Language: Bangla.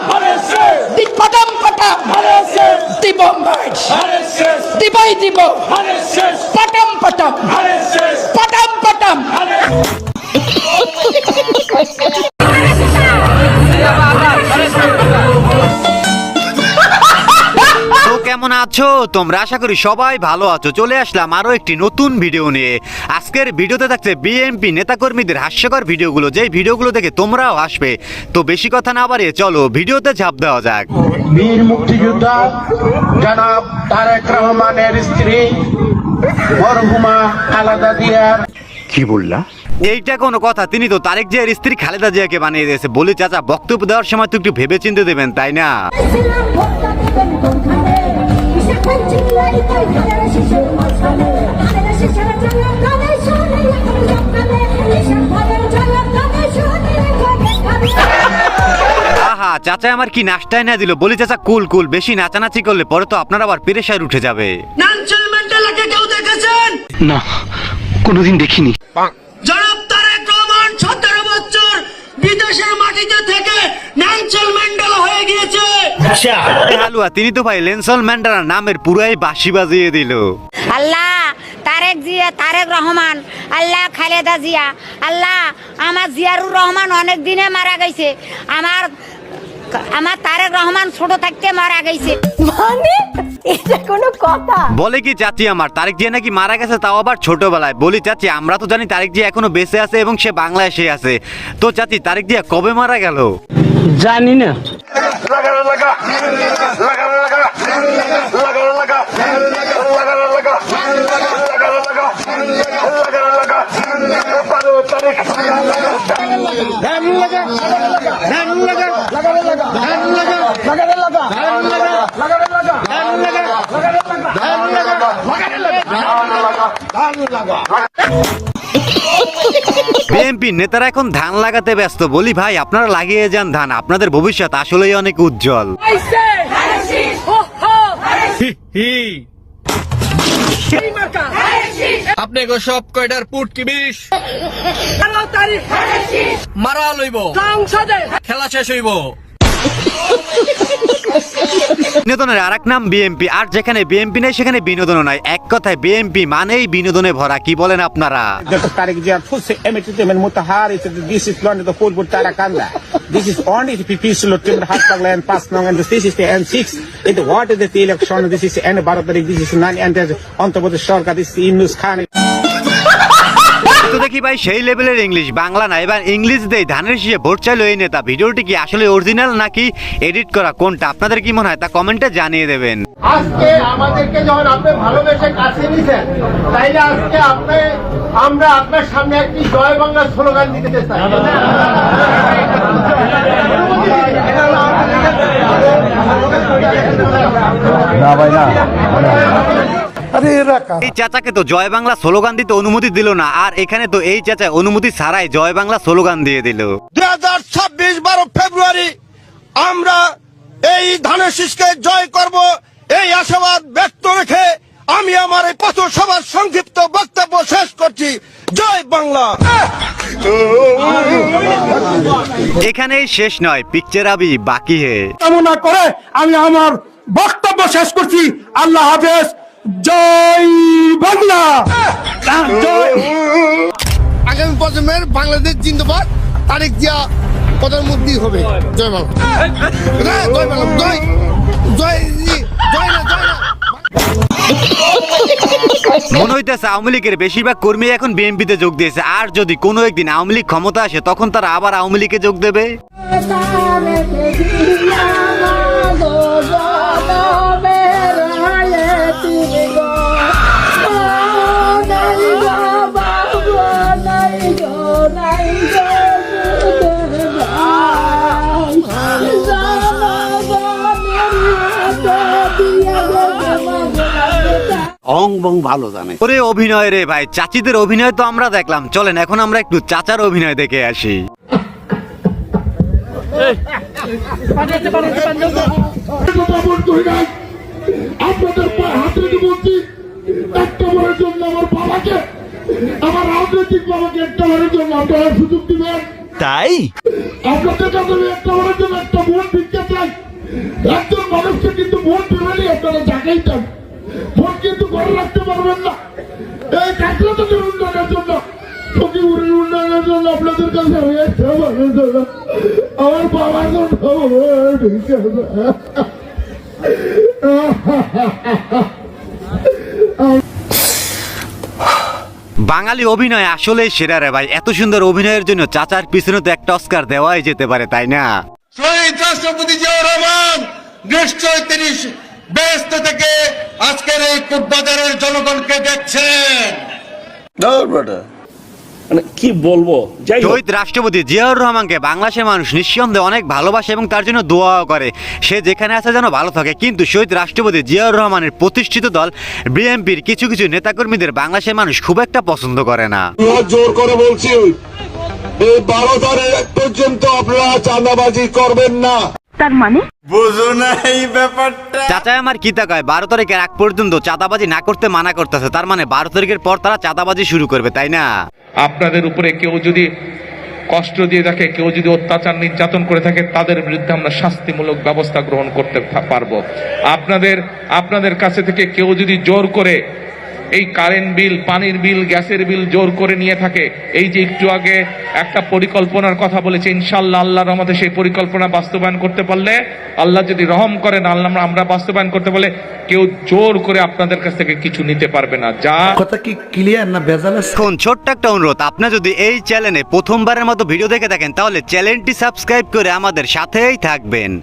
পাটাম দি পাটাম পাটাম দি বোম্বাই দিবই দিব পাটাম পাটাম পাটাম পাটাম কেমন আছো? তোমরা আশা করি সবাই ভালো আছো। চলে আসলাম আরও একটি নতুন ভিডিও নিয়ে। আজকের ভিডিওতে থাকছে বিএনপি নেতাকর্মীদের হাস্যকর ভিডিওগুলো। যেই ভিডিওগুলো দেখে তোমরাও আসবে তো বেশি কথা না বাড়িয়ে চলো ভিডিওতে ঝাঁপ দেওয়া যাক। বীর মুক্তিযোদ্ধা জনাব তারেক রহমানের স্ত্রী মরহুমা খালেদা জিয়ার এইটা কোনো কথা। তিনি তো তারেক জিয়ার স্ত্রী খালেদা জিয়াকে বানিয়ে দিয়েছে। বলি চাচা বক্তব্য দেওয়ার সময় তো একটু ভেবে চিন্তে দেবেন তাই না? আহা চাচা আমার কি নাস্তায় না দিল? বলি চাচা কুল কুল বেশি নাচানাচি করলে পরে তো আপনার আবার পেরেশায় উঠে যাবে। কেউ দেখেছেন না কোনোদিন দেখিনি। জনাব তারেক রহমান সতেরো বছর বিদেশের মাটিতে থেকে নানচেল ম্যান্ডেলা হয়ে গিয়েছে। হালুয়া তিনি তো ভাই লেনসল ম্যান্ডারা নামের পুরাই বাঁশি বাজিয়ে দিল। আল্লাহ তারেক জিয়া তারেক রহমান আল্লাহ খালেদা জিয়া আল্লাহ আমার জিয়ারুর রহমান অনেক দিনে মারা গেছে। আমার আমার তারেক রহমান ছোট থাকতে মারা গেছে। মানে? এটা কোনো কথা? বলে কি চাচি আমার তারেক জিয়া নাকি মারা গেছে তাও আবার ছোটবেলায়? বলি চাচি আমরা তো জানি তারেক জিয়া এখনও বেঁচে আছে এবং সে বাংলাদেশে আছে। তো চাচি তারেক জিয়া কবে মারা গেল? জানি না। লাগানো লাগা লাগানো লাগা লাগানো লাগা লাগানো লাগা লাগানো লাগা লাগানো লাগা বারো তারিখ ধ্যান লাগা ধ্যান লাগা লাগানো লাগা ধ্যান লাগা লাগানো লাগা ধ্যান লাগা লাগানো লাগা ধ্যান লাগা লাগানো লাগা ধ্যান লাগা লাগানো লাগা ধ্যান লাগা ধ্যান লাগা বিএনপি নেতারা এখন ধান লাগাতে ব্যস্ত। বলি ভাই আপনারা লাগিয়ে যান ধান আপনাদের ভবিষ্যৎ আসলেই অনেক উজ্জ্বল। আপনি গো সব কয়টার পুট কি বিষ? মারা লইব। খেলা শেষ হইব। বিনোদনের আর নাম বিএমপি আর যেখানে বিএমপি নেই সেখানে বিনোদনও নাই এক কথায় বিএমপি মানেই বিনোদনে ভরা কি বলেন আপনারা Dr. Tariq Jia fusse emitted men mutahari to this is London the full but Tarakanda. This is only the peaceful timber hospital and pass now and this is the N6. It what is the election this is and Bharat this is none and on top of the Sharka this is Inus Khan. তো দেখি ভাই সেই লেভেলের ইংলিশ বাংলা না এবার ইংলিশ দেই। ধানের শীষে ভোট চাইলো এই নেতা। ভিডিওটি কি আসলে অরিজিনাল নাকি এডিট করা? কোনটা? আপনাদের কি মনে হয়? তা কমেন্টে জানিয়ে দেবেন। আজকে আমাদেরকে যখন আপনি ভালোবেসে কাছে নিছেন তাইলে আজকে আপনি আমরা আপনার সামনে একটি জয় বাংলা স্লোগান দিতে চাই। এই চাচাকে তো জয় বাংলা স্লোগান দিতে অনুমতি দিল না আর এখানে তো এই চাচা অনুমতি ছাড়াই জয় বাংলা স্লোগান দিয়ে দিল। দুই হাজার ছাব্বিশ বারো ফেব্রুয়ারি আমরা এই ধানের শীষকে জয় করব এই আশাবাদ ব্যক্ত রেখে আমি আমার এই সংক্ষিপ্ত বক্তব্য শেষ করছি। জয় বাংলা। এখানেই শেষ নয় পিকচার আবি বাকি হে। কামনা করে আমি আমার বক্তব্য শেষ করছি। আল্লাহ হাফেজ। জয় বাংলা। জয়। আগামী প্রজন্মের বাংলাদেশ জিন্দাবাদ। তারিখ জিয়া প্রধানমন্ত্রী হবে। জয় বাংলা। হ্যাঁ, জয় বাংলা। জয়। জয় জয় না জয় না। মনে হইতেছে আওয়ামী লীগের বেশিরভাগ কর্মী এখন বিএনপিতে যোগ দিয়েছে। আর যদি কোনো একদিন আওয়ামী লীগ ক্ষমতা আসে তখন তারা আবার আওয়ামী লীগে যোগ দেবে। অং বং ভালো জানে। ওরে অভিনয় রে ভাই চাচিদের অভিনয় তো আমরা দেখলাম। চলেন এখন আমরা একটু চাচার অভিনয় দেখে আসি। আপনাদের হাতে বলছি একটা বারের জন্য আমার বাবাকে আমার রাজনৈতিক বাবাকে একটা বারের জন্য আপনারা সুযোগ দিবেন। তাই? আপনাদের কাছে আমি একটা বলার জন্য একটা ভোট দিতে চাই। একজন মানুষকে কিন্তু ভোট দেবেনই আপনারা জায়গায় ভোট কিন্তু ঘরে রাখতে পারবেন না। এই কাজটা তো উন্নয়নের জন্য। সখীপুরের উন্নয়নের জন্য আপনাদের কাছে আমি একটা বলার আমার বাবার জন্য ভোট দিতে বাঙালি অভিনয় আসলে সেরা রে ভাই। এত সুন্দর অভিনয়ের জন্য চাচার পিছনে তো একটা অস্কার দেওয়াই যেতে পারে তাই না? শহীদ রাষ্ট্রপতি জিয়াউর রহমান নিশ্চয় তিনি ব্যস্ত থেকে আজকের এই পূর্বাধারের জনগণকে দেখছেন। মানে কি বলব? শহীদ রাষ্ট্রপতি জিয়াউর রহমানকে বাংলাদেশের মানুষ নিঃসন্দেহে অনেক ভালোবাসে এবং তার জন্য দোয়াও করে। সে যেখানে আছে যেন ভালো থাকে। কিন্তু শহীদ রাষ্ট্রপতি জিয়াউর রহমানের প্রতিষ্ঠিত দল বিএনপির কিছু কিছু নেতাকর্মীদের বাংলাদেশের মানুষ খুব একটা পছন্দ করে না। জোর করে বলছি এই বারো তারিখ পর্যন্ত আপনারা চাঁদাবাজি করবেন না। চাচা আমার কি তাকায় বারো তারিখের আগ পর্যন্ত চাঁদাবাজি না করতে মানা করতেছে। তার মানে বারো তারিখের পর তারা চাঁদাবাজি শুরু করবে তাই না? আপনাদের উপরে কেউ যদি কষ্ট দিয়ে থাকে কেউ যদি অত্যাচার নির্যাতন করে থাকে তাদের বিরুদ্ধে আমরা শাস্তিমূলক ব্যবস্থা গ্রহণ করতে পারব। আপনাদের আপনাদের কাছে থেকে কেউ যদি জোর করে এই কারেন্ট বিল পানির বিল গ্যাসের বিল জোর করে নিয়ে থাকে। এই যে একটু আগে একটা পরিকল্পনার কথা বলেছে ইনশাল্লাহ আল্লাহ রহমতে সেই পরিকল্পনা বাস্তবায়ন করতে পারলে আল্লাহ যদি রহম করেন আল্লাহ আমরা বাস্তবায়ন করতে পারলে কেউ জোর করে আপনাদের কাছ থেকে কিছু নিতে পারবে না। যা কথা কি ক্লিয়ার না ভেজাল এখন ছোট্ট একটা অনুরোধ। আপনার যদি এই চ্যানেলে প্রথমবারের মতো ভিডিও দেখে থাকেন তাহলে চ্যানেলটি সাবস্ক্রাইব করে আমাদের সাথেই থাকবেন।